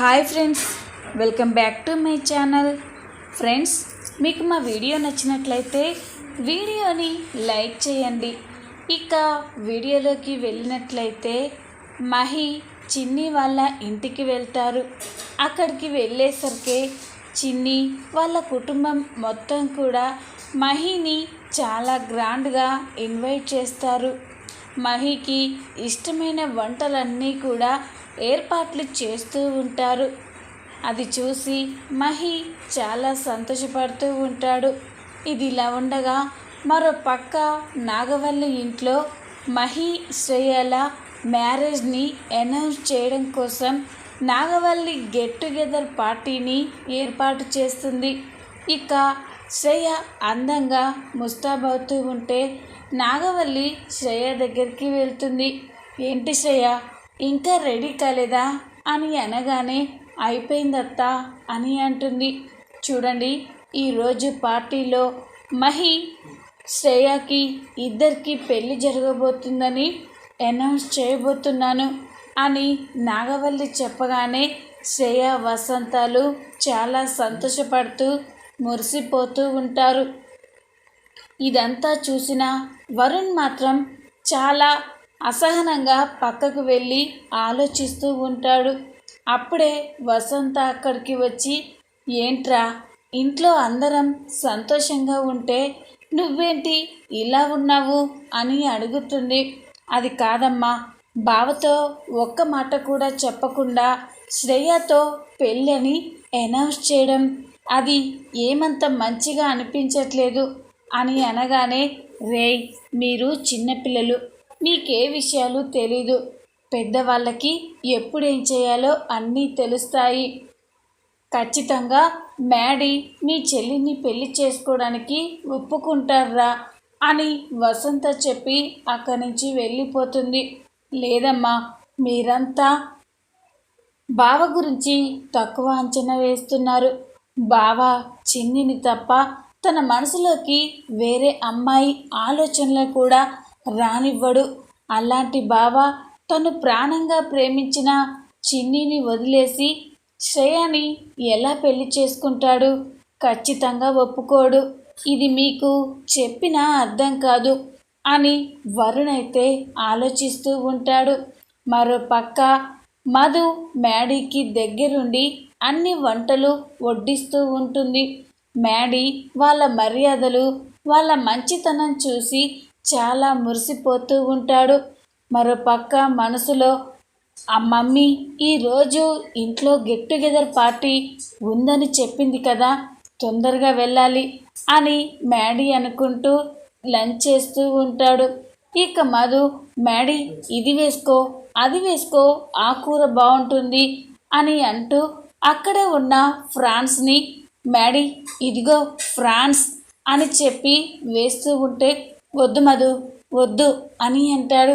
Hi friends welcome back to my channel. Friends మీకు మా video నచ్చినట్లయితే వీడియోని లైక్ చేయండి. ఇక వీడియోలోకి వెళ్ళినట్లయితే మహి చిన్ని వాళ్ళ ఇంటికి వెళ్తారు. అక్కడికి వెళ్ళేసరికి చిన్ని వాళ్ళ కుటుంబం మొత్తం కూడా మహిని చాలా గ్రాండ్గా ఇన్వైట్ చేస్తారు. మహికి ఇష్టమైన వంటలన్నీ కూడా ఏర్పాట్లు చేస్తూ ఉంటారు. అది చూసి మహి చాలా సంతోషపడుతూ ఉంటాడు. ఇది ఇలా ఉండగా మరో పక్క నాగవల్లి ఇంట్లో మహి శ్రేయల మ్యారేజ్ని అనౌన్స్ చేయడం కోసం నాగవల్లి గెట్ టుగెదర్ పార్టీని ఏర్పాటు చేస్తుంది. ఇక శ్రేయ అందంగా ముస్తాబవుతూ ఉంటే నాగవల్లి శ్రేయ దగ్గరికి వెళ్తుంది. ఏంటి శ్రేయ? ఇంకా రెడీ కాలేదా? అని అనగానే అయిపోయిందత్త అని అంటుంది. చూడండి ఈరోజు పార్టీలో మహి శ్రేయాకి ఇద్దరికి పెళ్ళి జరగబోతుందని అనౌన్స్ చేయబోతున్నాను అని నాగవల్లి చెప్పగానే శ్రేయ వసంతాలు చాలా సంతోషపడుతూ మురిసిపోతూ ఉంటారు. ఇదంతా చూసిన వరుణ్ మాత్రం చాలా అసహనంగా పక్కకు వెళ్ళి ఆలోచిస్తూ ఉంటాడు. అప్పుడే వసంత అక్కడికి వచ్చి ఏంట్రా ఇంట్లో అందరం సంతోషంగా ఉంటే నువ్వేంటి ఇలా ఉన్నావు? అని అడుగుతుంది. అది కాదమ్మా బావతో ఒక్క మాట కూడా చెప్పకుండా శ్రేయతో పెళ్ళని అనౌన్స్ చేయడం. అది ఏమంత మంచిగా అనిపించట్లేదు అని అనగానే రేయ్ మీరు చిన్నపిల్లలు. మీకే విషయాలు తెలీదు. పెద్దవాళ్ళకి ఎప్పుడేం చేయాలో అన్నీ తెలుస్తాయి. ఖచ్చితంగా మ్యాడీ మీ చెల్లిని పెళ్ళి చేసుకోవడానికి ఒప్పుకుంటారా అని వసంత చెప్పి అక్కడి నుంచి వెళ్ళిపోతుంది. లేదమ్మా మీరంతా బావ గురించి తక్కువ అంచనా వేస్తున్నారు. బావ చిన్నిని తప్ప తన మనసులోకి వేరే అమ్మాయి ఆలోచనలు కూడా రానివ్వడు. అలాంటి బావ తను ప్రాణంగా ప్రేమించిన చిన్నిని వదిలేసి శ్రేయాని ఎలా పెళ్ళి చేసుకుంటాడు? ఖచ్చితంగా ఒప్పుకోడు. ఇది మీకు చెప్పినా అర్థం కాదు అని వరుణ్ అయితే ఆలోచిస్తూ ఉంటాడు. మరో పక్క మధు మ్యాడీకి దగ్గరుండి అన్ని వంటలు వడ్డిస్తూ ఉంటుంది. మ్యాడీ వాళ్ళ మర్యాదలు వాళ్ళ మంచితనం చూసి చాలా మురిసిపోతూ ఉంటాడు. మరో పక్క మనసులో ఆ మమ్మీ ఈరోజు ఇంట్లో గెట్ టుగెదర్ పార్టీ ఉందని చెప్పింది కదా తొందరగా వెళ్ళాలి అని మ్యాడీ అనుకుంటూ లంచ్ చేస్తూ ఉంటాడు. ఇక మధు మ్యాడీ ఇది వేసుకో అది వేసుకో ఆ కూర బాగుంటుంది అని అంటూ అక్కడే ఉన్న ఫ్రాన్స్ని మ్యాడీ ఇదిగో ఫ్రాన్స్ అని చెప్పి వేస్తూ ఉంటే వద్దు మధు వద్దు అని అంటాడు.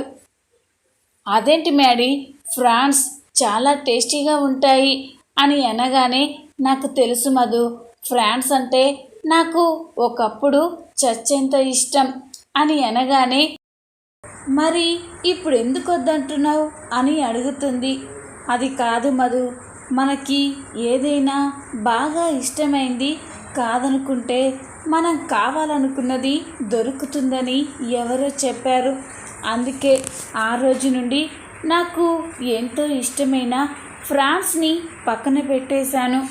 అదేంటి మ్యాడీ ఫ్రాన్స్ చాలా టేస్టీగా ఉంటాయి అని అనగానే నాకు తెలుసు మధు ఫ్రాన్స్ అంటే నాకు ఒకప్పుడు చచ్చేంత ఇష్టం అని అనగానే మరి ఇప్పుడు ఎందుకు వద్దంటున్నావు? అని అడుగుతుంది. అది కాదు మధు మనకి ఏదైనా బాగా ఇష్టమైంది కాదనుకుంటే మనం కావాలనుకున్నది దొరుకుతుందని ఎవరో చెప్పారు. అందుకే ఆ రోజు నుండి నాకు ఎంతో ఇష్టమైన ఫ్రాన్స్ని పక్కన పెట్టేశాను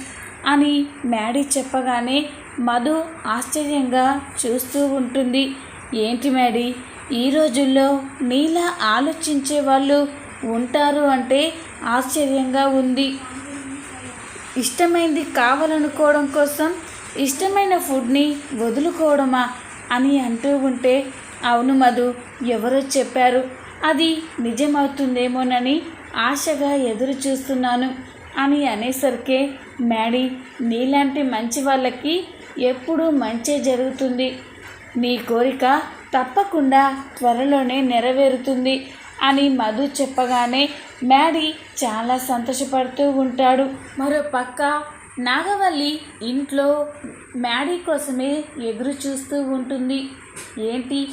అని మ్యాడీ చెప్పగానే మధు ఆశ్చర్యంగా చూస్తూ ఉంటుంది. ఏంటి మ్యాడీ ఈ రోజుల్లో నీలా ఆలోచించే వాళ్ళు ఉంటారు అంటే ఆశ్చర్యంగా ఉంది. ఇష్టమైంది కావాలనుకోవడం కోసం ఇష్టమైన ఫుడ్ని వదులుకోవడమా అని అంటూ ఉంటే అవును మధు ఎవరో చెప్పారు. అది నిజమవుతుందేమోనని ఆశగా ఎదురు చూస్తున్నాను అని అనేసరికే మ్యాడీ నీలాంటి మంచి వాళ్ళకి ఎప్పుడూ మంచే జరుగుతుంది. నీ కోరిక తప్పకుండా త్వరలోనే నెరవేరుతుంది అని మధు చెప్పగానే మ్యాడీ చాలా సంతోషపడుతూ ఉంటాడు. మరో పక్క నాగవల్లి ఇంట్లో మ్యాడీ కోసమే ఎదురు చూస్తూ ఉంటుంది. ఏంటి?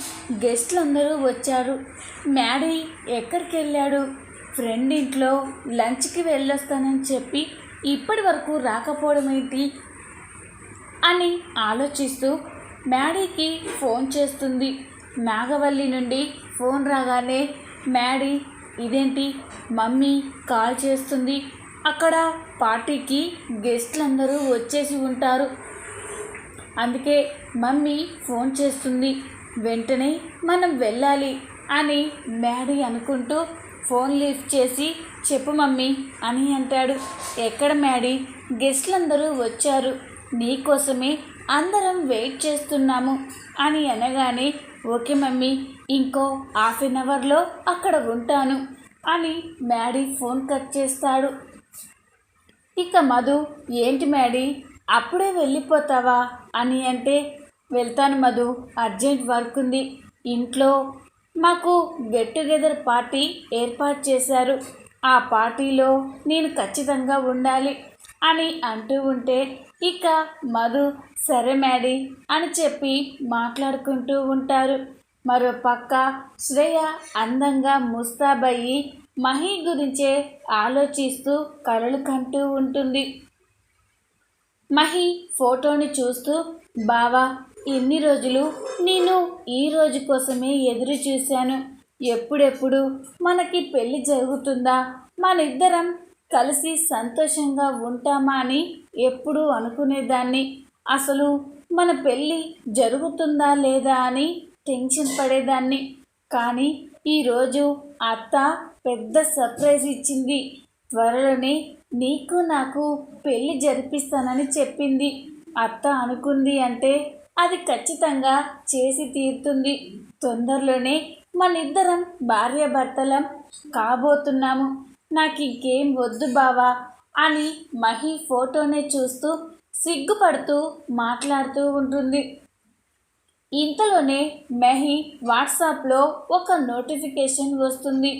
గెస్ట్లు అందరూ వచ్చారు. మ్యాడీ ఎక్కడికి వెళ్ళాడు ఫ్రెండ్ ఇంట్లో లంచ్కి వెళ్ళొస్తానని చెప్పి ఇప్పటి వరకు రాకపోవడం ఏంటి అని ఆలోచిస్తూ మ్యాడీకి ఫోన్ చేస్తుంది. నాగవల్లి నుండి ఫోన్ రాగానే మ్యాడీ ఇదేంటి? మమ్మీ కాల్ చేస్తుంది. అక్కడ పార్టీకి గెస్ట్లందరూ వచ్చేసి ఉంటారు. అందుకే మమ్మీ ఫోన్ చేస్తుంది. వెంటనే మనం వెళ్ళాలి అని మ్యాడీ అనుకుంటూ ఫోన్ లిఫ్ట్ చేసి చెప్పు మమ్మీ అని అంటాడు. ఎక్కడ మ్యాడీ? గెస్ట్లందరూ వచ్చారు. నీకోసమే అందరం వెయిట్ చేస్తున్నాము అని అనగానే ఓకే మమ్మీ ఇంకో హాఫ్ అన్ అవర్లో అక్కడ ఉంటాను అని మ్యాడీ ఫోన్ కట్ చేస్తాడు. ఇక మధు ఏంటి మ్యాడీ అప్పుడే వెళ్ళిపోతావా? అని అంటే వెళ్తాను మధు అర్జెంట్ వర్క్ ఉంది. ఇంట్లో మాకు గెట్ టుగెదర్ పార్టీ ఏర్పాటు చేశారు. ఆ పార్టీలో నేను ఖచ్చితంగా ఉండాలి అని అంటూ ఉంటే ఇక మధు సరే మ్యాడీ అని చెప్పి మాట్లాడుకుంటూ ఉంటారు. మరో పక్క శ్రేయ అందంగా ముస్తాబయ్యి మహి గురించే ఆలోచిస్తూ కలలు కంటూ ఉంటుంది. మహి ఫోటోని చూస్తూ బావా ఎన్ని రోజులు నేను ఈ రోజు కోసమే ఎదురు చూశాను. ఎప్పుడెప్పుడు మనకి పెళ్ళి జరుగుతుందా? మనిద్దరం కలిసి సంతోషంగా ఉంటామా? అని ఎప్పుడూ అనుకునేదాన్ని. అసలు మన పెళ్ళి జరుగుతుందా లేదా అని టెన్షన్ పడేదాన్ని. కానీ ఈరోజు అత్త పెద్ద సర్ప్రైజ్ ఇచ్చింది. త్వరలోనే నీకు నాకు పెళ్ళి జరిపిస్తానని చెప్పింది. అత్త అనుకుంది అంటే అది ఖచ్చితంగా చేసి తీరుతుంది. తొందరలోనే మనిద్దరం భార్యాభర్తలం కాబోతున్నాము. నాకు ఇంకేం వద్దు బావా అని మహి ఫోటోనే చూస్తూ సిగ్గుపడుతూ మాట్లాడుతూ ఉంటుంది. ఇంతలోనే మెహి వాట్సాప్లో ఒక నోటిఫికేషన్ వస్తుంది.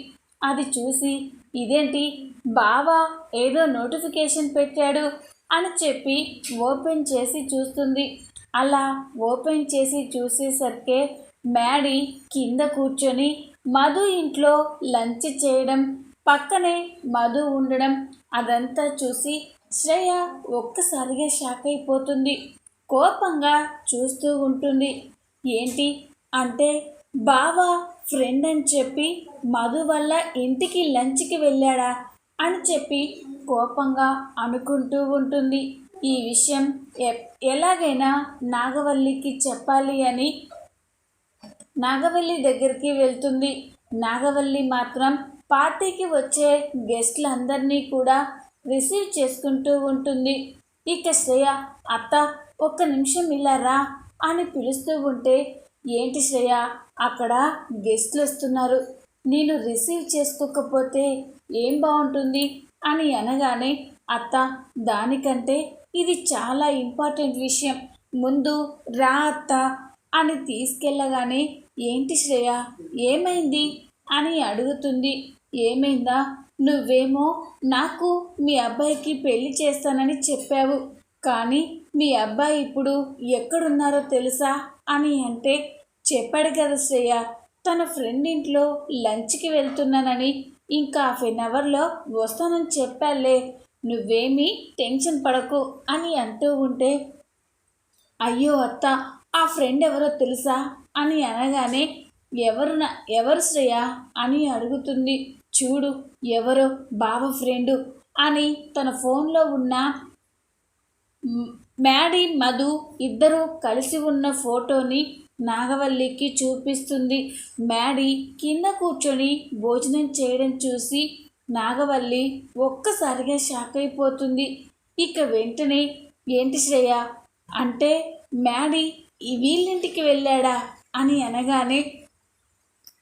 అది చూసి ఇదేంటి? బావా ఏదో నోటిఫికేషన్ పెట్టాడు అని చెప్పి ఓపెన్ చేసి చూస్తుంది. అలా ఓపెన్ చేసి చూసేసరికే మ్యాడీ కింద కూర్చొని మధు ఇంట్లో లంచ్ చేయడం పక్కనే మధు ఉండడం అదంతా చూసి శ్రేయ ఒక్కసారిగా షాక్ అయిపోతుంది. కోపంగా చూస్తూ ఉంటుంది. ఏంటి? అంటే బావా ఫ్రెండ్ అని చెప్పి మధు వల్ల ఇంటికి లంచ్కి వెళ్ళాడా అని చెప్పి కోపంగా అనుకుంటూ ఉంటుంది. ఈ విషయం ఎ- ఎలాగైనా నాగవల్లికి చెప్పాలి అని నాగవల్లి దగ్గరికి వెళ్తుంది. నాగవల్లి మాత్రం పార్టీకి వచ్చే గెస్ట్లందరినీ కూడా రిసీవ్ చేసుకుంటూ ఉంటుంది. ఇక శ్రేయ అత్త ఒక్క నిమిషం ఇలా రా అని పిలుస్తూ ఉంటే ఏంటి శ్రేయ? అక్కడ గెస్ట్లు వస్తున్నారు నేను రిసీవ్ చేసుకోకపోతే ఏం బాగుంటుంది అని అనగానే అత్త దానికంటే ఇది చాలా ఇంపార్టెంట్ విషయం. ముందు రా అత్త అని తీసుకెళ్ళగానే ఏంటి శ్రేయ? ఏమైంది? అని అడుగుతుంది. ఏమైందా? నువ్వేమో నాకు మీ అబ్బాయికి పెళ్ళి చేస్తానని చెప్పావు. కానీ మీ అబ్బాయి ఇప్పుడు ఎక్కడున్నారో తెలుసా? అని అంటే చెప్పాడు కదా శ్రేయ. తన ఫ్రెండ్ ఇంట్లో లంచ్కి వెళ్తున్నానని ఇంకా హాఫ్ ఎన్ అవర్లో వస్తానని చెప్పాలే. నువ్వేమీ టెన్షన్ పడకు అని అంటూ ఉంటే అయ్యో అత్త ఆ ఫ్రెండ్ ఎవరో తెలుసా అని అనగానే ఎవరు నా ఎవరు శ్రేయ అని అడుగుతుంది. చూడు ఎవరో బావ ఫ్రెండు అని తన ఫోన్లో ఉన్న మ్యాడీ మధు ఇద్దరూ కలిసి ఉన్న ఫోటోని నాగవల్లికి చూపిస్తుంది. మ్యాడీ కింద కూర్చొని భోజనం చేయడం చూసి నాగవల్లి ఒక్కసారిగా షాక్ అయిపోతుంది. ఇక వెంటనే ఏంటి శ్రేయ? అంటే మ్యాడీ ఈ వీళ్ళింటికి వెళ్ళాడా? అని అనగానే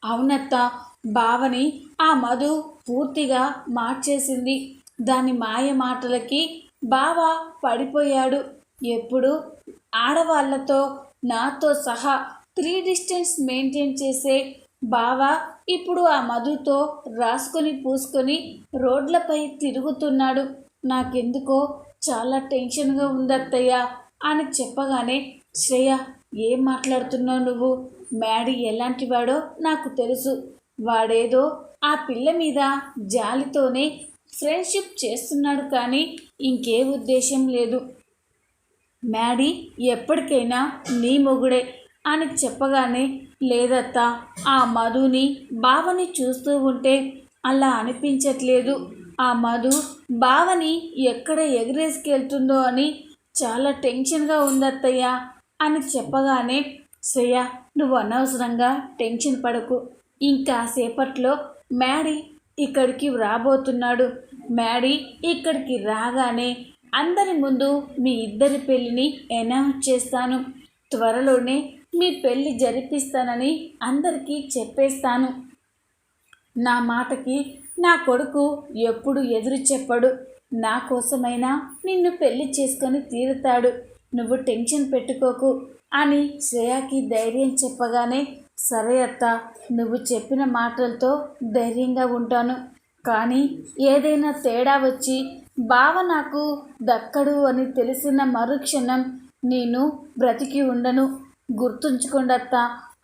అవునత్త భావని ఆ మధు పూర్తిగా మార్చేసింది. దాని మాయ మాటలకి బావ పడిపోయాడు. ఎప్పుడు? ఆడవాళ్ళతో నాతో సహా త్రీ డిస్టెన్స్ మెయింటైన్ చేసే బావ ఇప్పుడు ఆ మధుతో రాసుకొని పూసుకొని రోడ్లపై తిరుగుతున్నాడు. నాకెందుకో చాలా టెన్షన్గా ఉందత్తయ్య అని చెప్పగానే శ్రేయ ఏం మాట్లాడుతున్నావు నువ్వు? మ్యాడీ ఎలాంటివాడో నాకు తెలుసు. వాడేదో ఆ పిల్ల మీద జాలితోనే ఫ్రెండ్షిప్ చేస్తున్నాడు కానీ ఇంకే ఉద్దేశం లేదు. మ్యాడీ ఎప్పటికైనా నీ మొగుడే అని చెప్పగానే లేదత్తా ఆ మధుని బావని చూస్తూ ఉంటే అలా అనిపించట్లేదు. ఆ మధు బావని ఎక్కడ ఎగరేసుకెళ్తుందో అని చాలా టెన్షన్గా ఉందత్తయ్య అని చెప్పగానే శ్రేయ నువ్వు అనవసరంగా టెన్షన్ పడకు. ఇంకా సేపట్లో మ్యాడీ ఇక్కడికి రాబోతున్నాడు. మ్యాడీ ఇక్కడికి రాగానే అందరి ముందు మీ ఇద్దరి పెళ్ళిని అనౌన్స్ చేస్తాను. త్వరలోనే మీ పెళ్ళి జరిపిస్తానని అందరికీ చెప్పేస్తాను. నా మాటకి నా కొడుకు ఎప్పుడు ఎదురు చెప్పడు. నా కోసమైనా నిన్ను పెళ్ళి చేసుకొని తీరుతాడు. నువ్వు టెన్షన్ పెట్టుకోకు అని శ్రేయాకి ధైర్యం చెప్పగానే సరే అత్త నువ్వు చెప్పిన మాటలతో ధైర్యంగా ఉంటాను. కానీ ఏదైనా తేడా వచ్చి బావ నాకు దక్కడు అని తెలిసిన మరుక్షణం నేను బ్రతికి ఉండను. గుర్తుంచుకోండత్త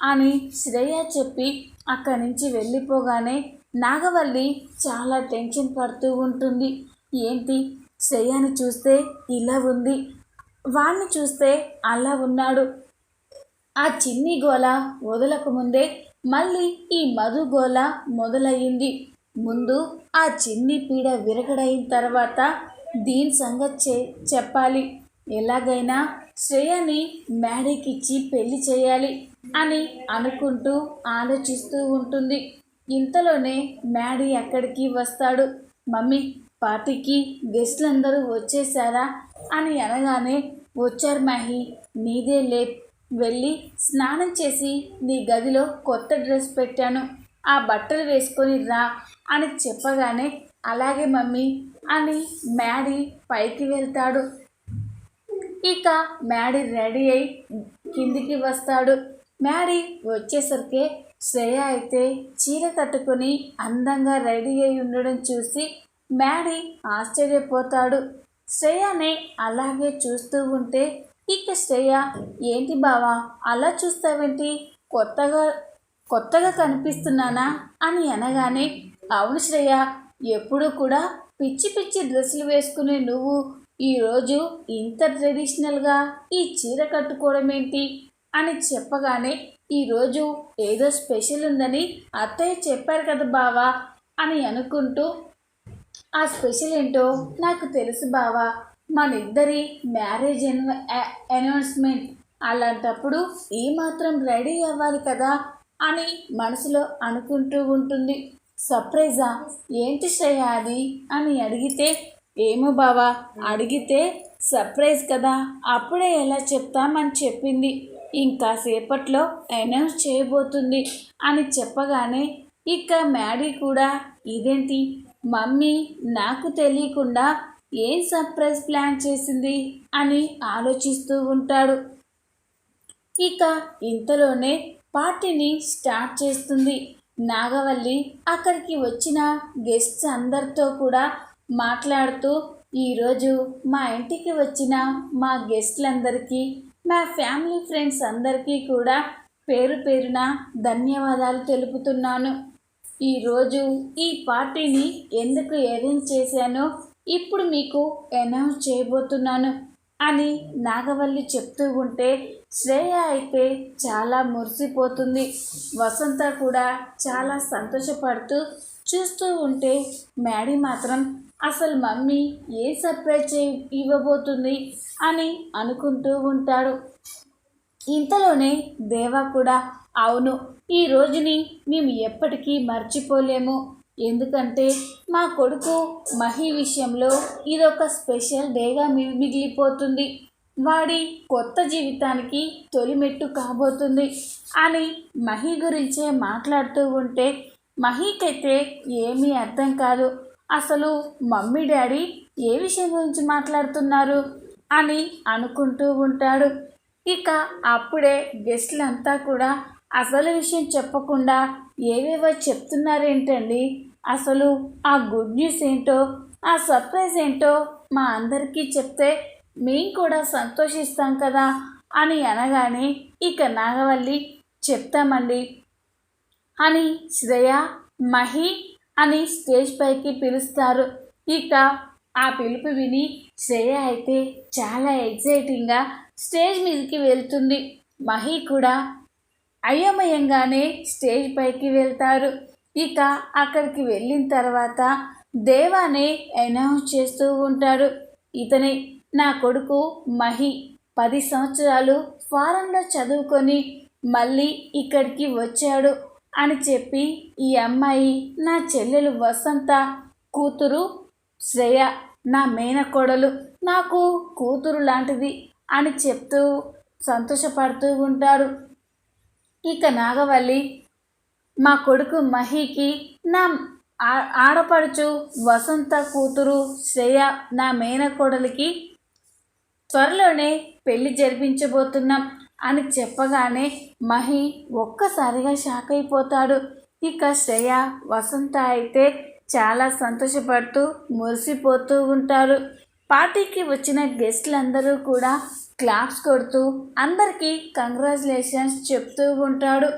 అని శ్రేయ చెప్పి అక్కడి నుంచి వెళ్ళిపోగానే నాగవల్లి చాలా టెన్షన్ పడుతూ ఉంటుంది. ఏంటి? శ్రేయాని చూస్తే ఇలా ఉంది. వాణ్ణి చూస్తే అలా ఉన్నాడు. ఆ చిన్ని గోల వదలకముందే మళ్ళీ ఈ మధు గోల మొదలయ్యింది. ముందు ఆ చిన్ని పీడ విరగడైన తర్వాత దీని సంగతి చె చెప్పాలి. ఎలాగైనా శ్రేయని మ్యాడీకిచ్చి పెళ్ళి చేయాలి అని అనుకుంటూ ఆలోచిస్తూ ఉంటుంది. ఇంతలోనే మ్యాడీ అక్కడికి వస్తాడు. మమ్మీ పార్టీకి గెస్ట్లందరూ వచ్చేసారా అని అనగానే వచ్చారు మహి నీదే లే వెళ్ళి స్నానం చేసి నీ గదిలో కొత్త డ్రెస్ పెట్టాను. ఆ బట్టలు వేసుకొని రా అని చెప్పగానే అలాగే మమ్మీ అని మ్యాడీ పైకి వెళ్తాడు. ఇక మ్యాడీ రెడీ అయి కిందికి వస్తాడు. మ్యాడీ వచ్చేసరికి శ్రేయ అయితే చీర కట్టుకొని అందంగా రెడీ అయి ఉండడం చూసి మ్యాడీ ఆశ్చర్యపోతాడు. శ్రేయని అలాగే చూస్తూ ఉంటే ఇక శ్రేయ ఏంటి బావా అలా చూస్తావేంటి? కొత్తగా కొత్తగా కనిపిస్తున్నానా? అని అనగానే అవును శ్రేయ ఎప్పుడు కూడా పిచ్చి పిచ్చి డ్రెస్సులు వేసుకునే నువ్వు ఈరోజు ఇంత ట్రెడిషనల్గా ఈ చీర కట్టుకోవడం ఏంటి అని చెప్పగానే ఈరోజు ఏదో స్పెషల్ ఉందని అత్తయ్య చెప్పారు కదా బావా అని అనుకుంటూ ఆ స్పెషల్ ఏంటో నాకు తెలుసు బావా మన ఇద్దరి మ్యారేజ్ అనౌన్స్మెంట్ అలాంటప్పుడు ఏమాత్రం రెడీ అవ్వాలి కదా అని మనసులో అనుకుంటూ ఉంటుంది. సర్ప్రైజా? ఏంటి శ్రేయ అది? అని అడిగితే ఏమో బావా అడిగితే సర్ప్రైజ్ కదా అప్పుడే ఎలా చెప్తామని చెప్పింది. ఇంకా సేపట్లో అనౌన్స్ చేయబోతుంది అని చెప్పగానే ఇక మ్యాడీ కూడా ఇదేంటి? మమ్మీ నాకు తెలియకుండా ఏం సర్ప్రైజ్ ప్లాన్ చేసింది అని ఆలోచిస్తూ ఉంటాడు. ఇక ఇంతలోనే పార్టీని స్టార్ట్ చేస్తుంది. నాగవల్లి అక్కడికి వచ్చిన గెస్ట్స్ అందరితో కూడా మాట్లాడుతూ ఈరోజు మా ఇంటికి వచ్చిన మా గెస్ట్లందరికీ మా ఫ్యామిలీ ఫ్రెండ్స్ అందరికీ కూడా పేరు పేరున ధన్యవాదాలు తెలుపుతున్నాను. ఈరోజు ఈ పార్టీని ఎందుకు అరేంజ్ చేశానో ఇప్పుడు మీకు అనౌన్స్ చేయబోతున్నాను అని నాగవల్లి చెప్తూ ఉంటే శ్రేయ అయితే చాలా మురిసిపోతుంది. వసంత కూడా చాలా సంతోషపడుతూ చూస్తూ ఉంటే మ్యాడీ మాత్రం అసలు మమ్మీ ఏ సర్ప్రైజ్ ఇవ్వబోతుంది అని అనుకుంటూ ఉంటాడు. ఇంతలోనే దేవా కూడా అవును ఈ రోజుని మేము ఎప్పటికీ మర్చిపోలేము. ఎందుకంటే మా కొడుకు మహి విషయంలో ఇదొక స్పెషల్ డేగా మిగిలిపోతుంది. వాడి కొత్త జీవితానికి తొలిమెట్టు కాబోతుంది అని మహి గురించే మాట్లాడుతూ ఉంటే మహీకైతే ఏమీ అర్థం కాదు. అసలు మమ్మీ డాడీ ఏ విషయం గురించి మాట్లాడుతున్నారు అని అనుకుంటూ ఉంటాడు. ఇక అప్పుడే గెస్ట్లంతా కూడా అసలు విషయం చెప్పకుండా ఏవేవో చెప్తున్నారేంటండి? అసలు ఆ గుడ్ న్యూస్ ఏంటో ఆ సర్ప్రైజ్ ఏంటో మా అందరికీ చెప్తే మేము కూడా సంతోషిస్తాం కదా అని అనగానే ఇక నాగవల్లి చెప్తామండి అని శ్రేయ మహి అని స్టేజ్ పైకి పిలుస్తారు. ఇక ఆ పిలుపు విని శ్రేయ అయితే చాలా ఎగ్జైటింగ్గా స్టేజ్ మీదకి వెళ్తుంది. మహి కూడా అయోమయంగానే స్టేజ్ పైకి వెళ్తారు. ఇక అక్కడికి వెళ్ళిన తర్వాత దేవాని అనౌన్స్ చేస్తూ ఉంటాడు. ఇతని నా కొడుకు మహి. పది సంవత్సరాలు ఫారెన్లో చదువుకొని మళ్ళీ ఇక్కడికి వచ్చాడు అని చెప్పి ఈ అమ్మాయి నా చెల్లెలు వసంత కూతురు శ్రేయ నా మేనకోడలు నాకు కూతురు లాంటిది అని చెప్తూ సంతోషపడుతూ ఉంటారు. ఇక నాగవల్లి మా కొడుకు మహికి నా ఆడపడుచు వసంత కూతురు శ్రేయ నా మేనకోడలికి త్వరలోనే పెళ్ళి జరిపించబోతున్నాం అని చెప్పగానే మహి ఒక్కసారిగా షాక్ అయిపోతాడు. ఇక శ్రేయ వసంత అయితే చాలా సంతోషపడుతూ మురిసిపోతూ ఉంటారు. పార్టీకి వచ్చిన గెస్టులందరూ కూడా క్లాప్స్ కొడుతూ అందరికీ కంగ్రాచులేషన్స్ చెప్తూ ఉంటాడు.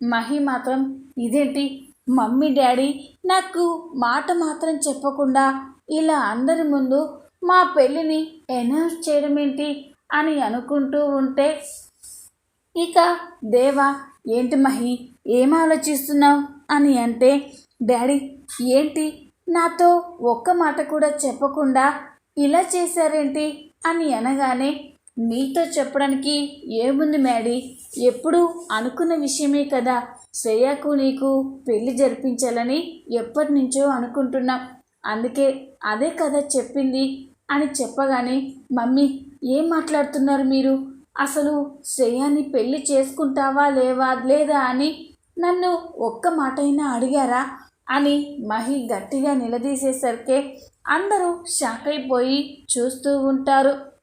మహి మాత్రం ఇదేంటి? మమ్మీ డాడీ నాకు మాట మాత్రం చెప్పకుండా ఇలా అందరి ముందు మా పెళ్ళిని అనౌన్స్ చేయడం ఏంటి అని అనుకుంటూ ఉంటే ఇక దేవా ఏంటి మహి ఏం ఆలోచిస్తున్నావు అని అంటే డాడీ ఏంటి? నాతో ఒక్క మాట కూడా చెప్పకుండా ఇలా చేశారేంటి? అని అనగానే మీతో చెప్పడానికి ఏముంది మ్యాడీ? ఎప్పుడు అనుకున్న విషయమే కదా. శ్రేయకు నీకు పెళ్ళి జరిపించాలని ఎప్పటి నుంచో అనుకుంటున్నాం. అందుకే అదే కదా చెప్పింది అని చెప్పగానే మమ్మీ ఏం మాట్లాడుతున్నారు మీరు? అసలు శ్రేయాని పెళ్ళి చేసుకుంటావా లేవా? లేదా అని నన్ను ఒక్క మాట అయినా అడిగారా? అని మహి గట్టిగా నిలదీసేసరికే అందరూ షాక్ అయిపోయి చూస్తూ ఉంటారు.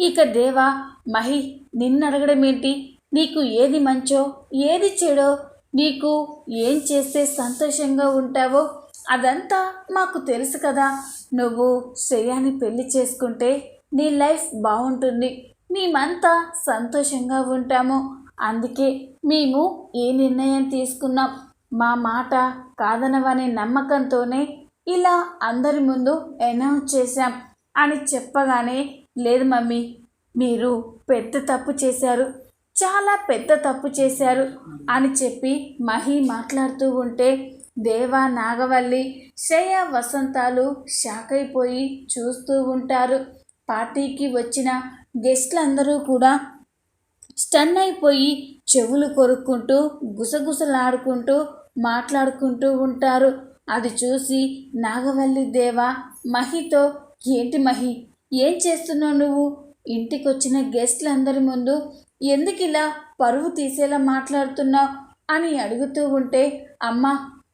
ఇక దేవా మహి నిన్ను అడగడం ఏంటి నీకు ఏది మంచో ఏది చెడో నీకు ఏం చేస్తే సంతోషంగా ఉంటావో అదంతా మాకు తెలుసు కదా. నువ్వు శ్రేయాని పెళ్ళి చేసుకుంటే నీ లైఫ్ బాగుంటుంది. మేమంతా సంతోషంగా ఉంటాము. అందుకే మేము ఈ నిర్ణయం తీసుకున్నాం? మా మాట కాదనవనే నమ్మకంతోనే ఇలా అందరి ముందు అనౌన్స్ చేశాం. అని చెప్పగానే లేదు మమ్మీ మీరు పెద్ద తప్పు చేశారు చాలా పెద్ద తప్పు చేశారు అని చెప్పి మహి మాట్లాడుతూ ఉంటే దేవా నాగవల్లి శ్రేయ వసంతాలు షాక్ అయిపోయి చూస్తూ ఉంటారు. పార్టీకి వచ్చిన గెస్ట్లందరూ కూడా స్టన్ అయిపోయి చెవులు కొరుక్కుంటూ గుసగుసలాడుకుంటూ మాట్లాడుకుంటూ ఉంటారు. అది చూసి నాగవల్లి దేవ మహితో ఏంటి మహి ఏం చేస్తున్నావు నువ్వు? ఇంటికి వచ్చిన గెస్ట్లందరి ముందు ఎందుకు ఇలా పరువు తీసేలా మాట్లాడుతున్నావు అని అడుగుతూ ఉంటే అమ్మ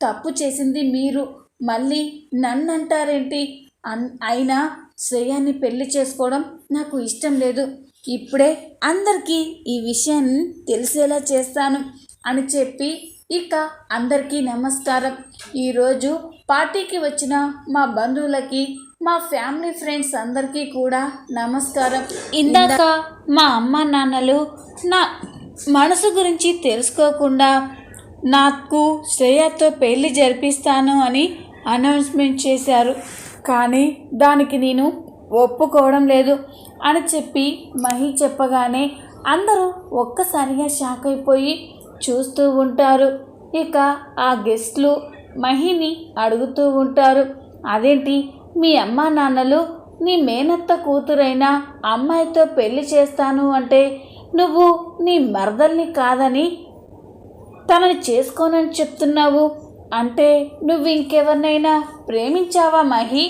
తప్పు చేసింది మీరు. మళ్ళీ నన్నంటారేంటి? అన్ అయినా శ్రేయాన్ని పెళ్ళి చేసుకోవడం నాకు ఇష్టం లేదు. ఇప్పుడే అందరికీ ఈ విషయాన్ని తెలిసేలా చేస్తాను అని చెప్పి ఇక అందరికీ నమస్కారం. ఈరోజు పార్టీకి వచ్చిన మా బంధువులకి మా ఫ్యామిలీ ఫ్రెండ్స్ అందరికీ కూడా నమస్కారం. ఇందాక మా అమ్మ నాన్నలు నా మనసు గురించి తెలుసుకోకుండా నాకు శ్రేయతో పెళ్ళి జరిపిస్తాను అని అనౌన్స్మెంట్ చేశారు. కానీ దానికి నేను ఒప్పుకోవడం లేదు అని చెప్పి మహి చెప్పగానే అందరూ ఒక్కసారిగా షాక్ అయిపోయి చూస్తూ ఉంటారు. ఇక ఆ గెస్ట్లు మహిని అడుగుతూ ఉంటారు. అదేంటి మీ అమ్మా నాన్నలు నీ మేనత్త కూతురైన అమ్మాయితో పెళ్ళి చేస్తాను అంటే నువ్వు నీ మరదల్ని కాదని తనని చేసుకోనని చెప్తున్నావు అంటే నువ్వు ఇంకెవరినైనా ప్రేమించావా మహి?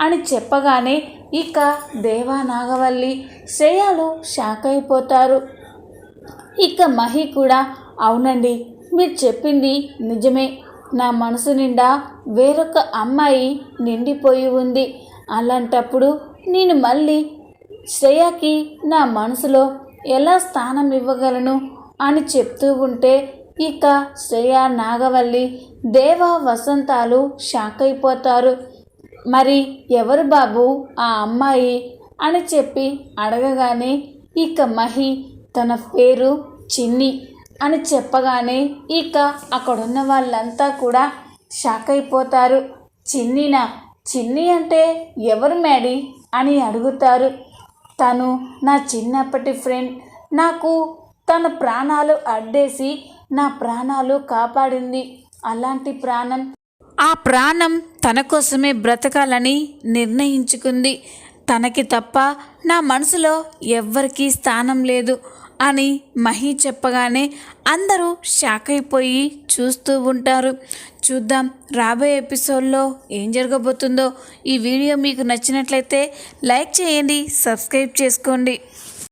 అని చెప్పగానే ఇక దేవా నాగవల్లి శ్రేయాలు షాక్ అయిపోతారు. ఇక మహి కూడా అవునండి మీరు చెప్పింది నిజమే. నా మనసు నిండా వేరొక అమ్మాయి నిండిపోయి ఉంది. అలాంటప్పుడు నేను మళ్ళీ శ్రేయకి నా మనసులో ఎలా స్థానం ఇవ్వగలను అని చెప్తూ ఉంటే ఇక శ్రేయ నాగవల్లి దేవ వసంతాలు షాక్ అయిపోతారు. మరి ఎవరు బాబు ఆ అమ్మాయి అని చెప్పి అడగగానే ఇక మహి తన పేరు చిన్ని. అని చెప్పగానే ఇక అక్కడున్న వాళ్ళంతా కూడా షాక్ అయిపోతారు. చిన్నిన చిన్ని అంటే ఎవరు మేడి అని అడుగుతారు. తను నా చిన్నప్పటి ఫ్రెండ్. నాకు తన ప్రాణాలు అడ్డేసి నా ప్రాణాలు కాపాడింది. అలాంటి ప్రాణం ఆ ప్రాణం తన కోసమే బ్రతకాలని నిర్ణయించుకుంది. తనకి తప్ప నా మనసులో ఎవ్వరికీ స్థానం లేదు. అని మహి చెప్పగానే అందరూ షాక్ అయిపోయి చూస్తూ ఉంటారు. చూద్దాం రాబోయే ఎపిసోడ్లో ఏం జరగబోతుందో. ఈ వీడియో మీకు నచ్చినట్లయితే లైక్ చేయండి సబ్స్క్రైబ్ చేసుకోండి.